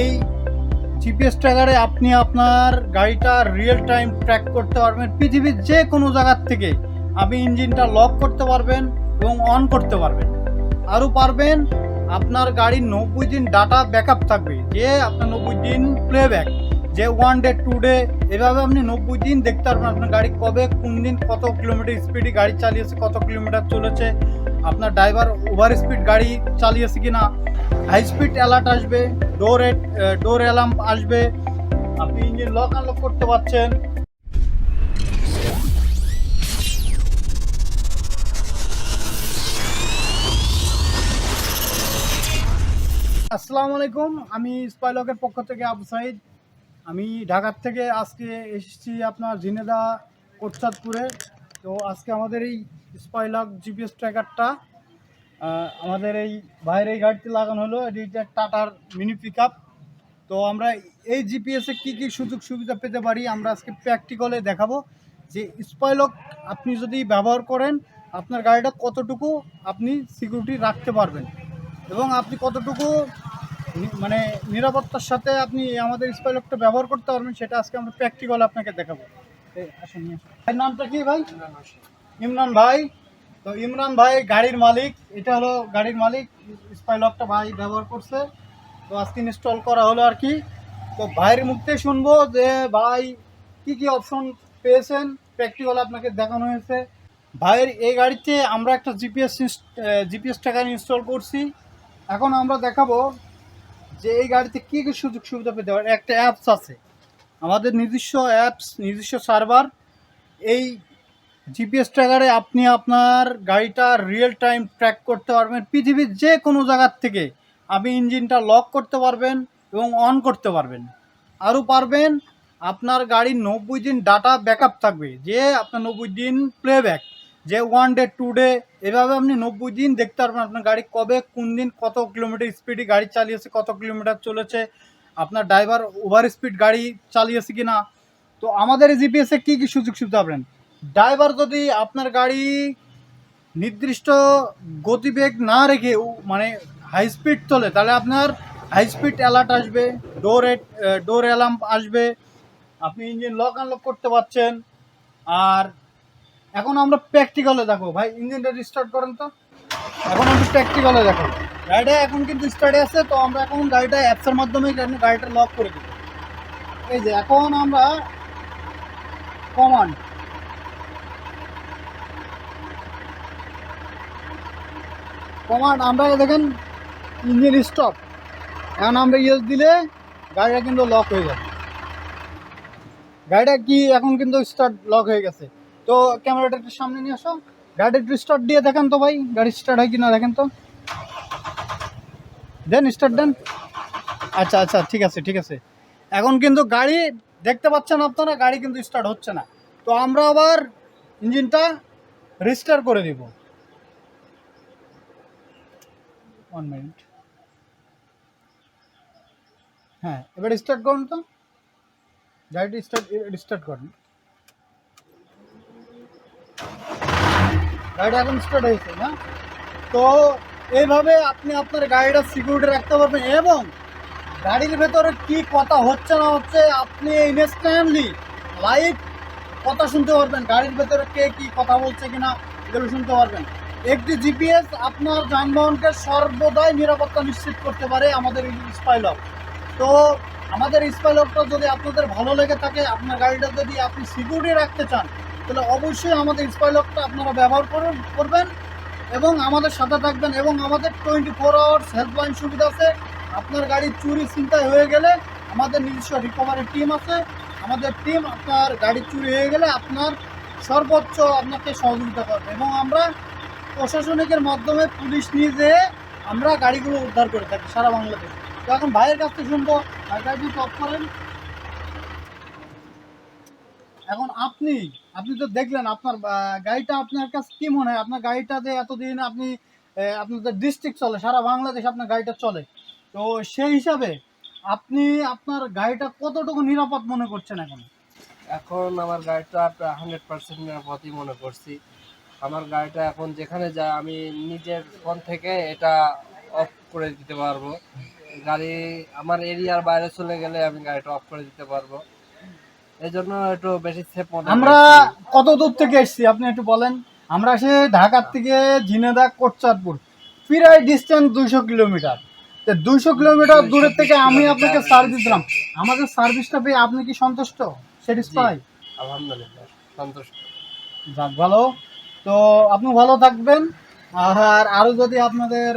এই জিপিএস ট্র্যাকারে আপনি আপনার গাড়িটা রিয়েল টাইম ট্র্যাক করতে পারবেন। পৃথিবীর যে কোনো জায়গার থেকে আপনি ইঞ্জিনটা লক করতে পারবেন এবং অন করতে পারবেন। আরও পারবেন, আপনার গাড়ির নব্বই দিন ডাটা ব্যাকআপ থাকবে, যে আপনার নব্বই দিন প্লেব্যাক যে ওয়ান ডে টু ডে এভাবে আপনি নব্বই দিন দেখতে পারবেন আপনার গাড়ি কবে, কোন দিন কত কিলোমিটার স্পিডে গাড়ি চালিয়েছে, কত কিলোমিটার চলেছে, আপনার ড্রাইভার ওভার স্পিড গাড়ি চালিয়েছে কি না হাই স্পিড অ্যালার্ট আসবে ডোর ডোর অ্যালার্ম আসবে। আপনি ইঞ্জিন লক আনলক করতে পারছেন। আসসালামু আলাইকুম, আমি স্পাইলকের পক্ষ থেকে আবু সাইদ। আমি ঢাকার থেকে আজকে এসেছি আপনার ঝিনেদা কোটচাঁদপুরে। তো আজকে আমাদের এই স্পাইলক জিপিএস ট্র্যাকারটা আমাদের এই বাইরে এই গাড়িতে লাগানো হলো এটা টাটার মিনি পিক তো আমরা এই জিপিএসে কী কী সুযোগ সুবিধা পেতে পারি আমরা আজকে প্র্যাকটিক্যালে দেখাবো। যে স্পাইলক আপনি যদি ব্যবহার করেন আপনার গাড়িটা কতটুকু আপনি সিকিউরিটি রাখতে পারবেন। এবং আপনি কতটুকু মানে নিরাপত্তার সাথে আপনি আমাদের স্পাইলকটা ব্যবহার করতে পারবেন সেটা আজকে আমরা প্র্যাকটিক্যাল আপনাকে দেখাবো। আসুন নামটা কি ভাই? ইমরান ভাই তো ইমরান ভাই গাড়ির মালিক, এটা হলো গাড়ির মালিক স্পাইলকটা ভাই ব্যবহার করছে। তো আজকে ইনস্টল করা হলো আর কি। তো ভাইয়ের মুখ থেকে শুনব যে ভাই কি কি অপশন পেয়েছেন প্র্যাকটিক্যাল আপনাকে দেখানো হয়েছে। ভাইয়ের এই গাড়িতে আমরা একটা জিপিএস জিপিএস ট্র্যাকার ইনস্টল করছি। এখন আমরা দেখাবো যে এই গাড়িতে কী কী সুযোগ সুবিধা পেতে পারে। একটা অ্যাপস আছে। আমাদের নিজস্ব অ্যাপস নিজস্ব সার্ভার এই জিপিএস ট্র্যাকারে আপনি আপনার গাড়িটা রিয়েল টাইম ট্র্যাক করতে পারবেন। পৃথিবীর যে কোনো জায়গার থেকে আপনি ইঞ্জিনটা লক করতে পারবেন এবং অন করতে পারবেন। আরও পারবেন, আপনার গাড়ির নব্বই দিন ডাটা ব্যাকআপ থাকবে, যে আপনার নব্বই দিন প্লেব্যাক যে ওয়ান ডে টু ডে এভাবে আপনি নব্বই দিন দেখতে পারবেন আপনার গাড়ি কবে, কোন দিন কত কিলোমিটার স্পিডে গাড়ি চালিয়েছে, কত কিলোমিটার চলেছে, আপনার ড্রাইভার ওভার স্পিড গাড়ি চালিয়েছে কি না তো আমাদের জিপিএসে কী কী সুযোগ সুবিধা পাবেন? ড্রাইভার যদি আপনার গাড়ি নির্দিষ্ট গতিবেগ না রেখে মানে হাই স্পিড চলে, তাহলে আপনার হাই স্পিড অ্যালার্ট আসবে ডোর ডোর অ্যালার্ম আসবে, আপনি ইঞ্জিন লক আনলক করতে পারছেন। আর এখন আমরা প্র্যাকটিক্যালে দেখো, ভাই ইঞ্জিনটা রিস্টার্ট করেন তো। এখন আমরা প্র্যাকটিক্যালে দেখো। গাড়িটা এখন কিন্তু স্টার্টে আছে, তো আমরা এখন গাড়িটা অ্যাপসের মাধ্যমে গাড়ি- গাড়িটা লক করে দেবো এই যে, এখন আমরা কমান্ড কমান্ড আমরা দেখেন ইঞ্জিন স্টপ এখন আমরা ইয়েস দিলে গাড়িটা কিন্তু লক হয়ে যাবে। গাড়িটা কি এখন কিন্তু স্টার্ট লক হয়ে গেছে। তো ক্যামেরাটা একটু সামনে নিয়ে আসো। গাড়িটা একটু স্টার্ট দিয়ে দেখেন তো ভাই, গাড়ি স্টার্ট হয় কি না দেখেন তো। দেন স্টার্ট দেন। আচ্ছা আচ্ছা ঠিক আছে ঠিক আছে। এখন কিন্তু গাড়ি দেখতে পাচ্ছেন আপনারা, গাড়ি কিন্তু স্টার্ট হচ্ছে না। তো আমরা আবার ইঞ্জিনটা রিস্টার করে দিব। ওয়ান মিনিট হ্যাঁ এবার স্টার্ট করুন তো। গাড়িটি স্টার্ট স্টার্ট করুন। গাড়িটা এখন স্টার্ট হয়েছে, না? তো এইভাবে আপনি আপনার গাড়িটা সিকিউরিটি রাখতে পারবেন এবং গাড়ির ভেতরে কি কথা হচ্ছে না হচ্ছে আপনি ইনস্ট্যান্টলি লাইভ কথা শুনতে পারবেন। গাড়ির ভেতরে কে কি কথা বলছে কিনা, এগুলো শুনতে পারবেন। একটি জিপিএস আপনার যানবাহনকে সর্বদাই নিরাপত্তা নিশ্চিত করতে পারে আমাদের স্পাইলক। তো আমাদের স্পাইলকটা যদি আপনাদের ভালো লেগে থাকে, আপনার গাড়িটা যদি আপনি সিকিউরিটি রাখতে চান, তাহলে অবশ্যই আমাদের স্পাইলকটা আপনারা ব্যবহার করুন, করবেন এবং আমাদের সাথে থাকবেন এবং আমাদের টোয়েন্টি ফোর আওয়ার্স হেল্পলাইন সুবিধা আছে। আপনার গাড়ি চুরি চিন্তায় হয়ে গেলে আমাদের নিজস্ব রিকভারি টিম আছে। আমাদের টিম আপনার গাড়ি চুরি হয়ে গেলে আপনার সর্বোচ্চ আপনাকে সহযোগিতা করবে এবং আমরা প্রশাসনিকের মাধ্যমে পুলিশ নিয়ে যেয়ে আমরা গাড়িগুলো উদ্ধার করে থাকি সারা বাংলাদেশে। তো এখন ভাইয়ের কাছ থেকে শুনব, ভাই গাড়ি টপ করেন। এখন আপনি আপনি তো দেখলেন আপনার গাড়িটা আপনার কাছে কি মনে হয়? আপনার গাড়িটা যে এতদিন আপনি আপনাদের ডিস্ট্রিক্ট চলে, সারা বাংলাদেশ আপনার গাড়িটা চলে। তো সেই হিসাবে আপনি আপনার গাড়িটা কতটুকু নিরাপদ মনে করছেন এখন? এখন আমার গাড়িটা হান্ড্রেড পার্সেন্ট নিরাপদই মনে করছি। আমার গাড়িটা এখন যেখানে যায় আমি নিজের ফোন থেকে এটা অফ করে দিতে পারব। গাড়ি আমার এরিয়ার বাইরে চলে গেলে আমি গাড়িটা অফ করে দিতে পারব। এই জন্য একটু বেশি সেফ মনে আমরা কত দূর থেকে এসেছি আপনি একটু বলেন? আমরা এসে ঢাকার থেকে ঝিনেদা কোটচাঁদপুর। প্রায় ডিস্টেন্স দুইশো কিলোমিটার। তো দুইশো কিলোমিটার দূরের থেকে আমি আপনাকে সার্ভিস দিলাম। আমাদের সার্ভিসটা পেয়ে আপনি কি সন্তুষ্ট? স্যাটিসফাই আলহামদুলিল্লাহ সন্তুষ্ট। যাক ভালো। তো আপনি ভালো থাকবেন। আর আরও যদি আপনাদের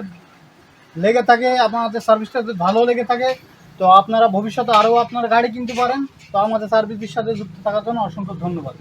লেগে থাকে, আপনাদের সার্ভিসটা যদি ভালো লেগে থাকে, তো আপনারা ভবিষ্যতে আরও আপনার গাড়ি কিনতে পারেন। তো আমাদের সার্ভিসের সাথে যুক্ত থাকার জন্য অসংখ্য ধন্যবাদ।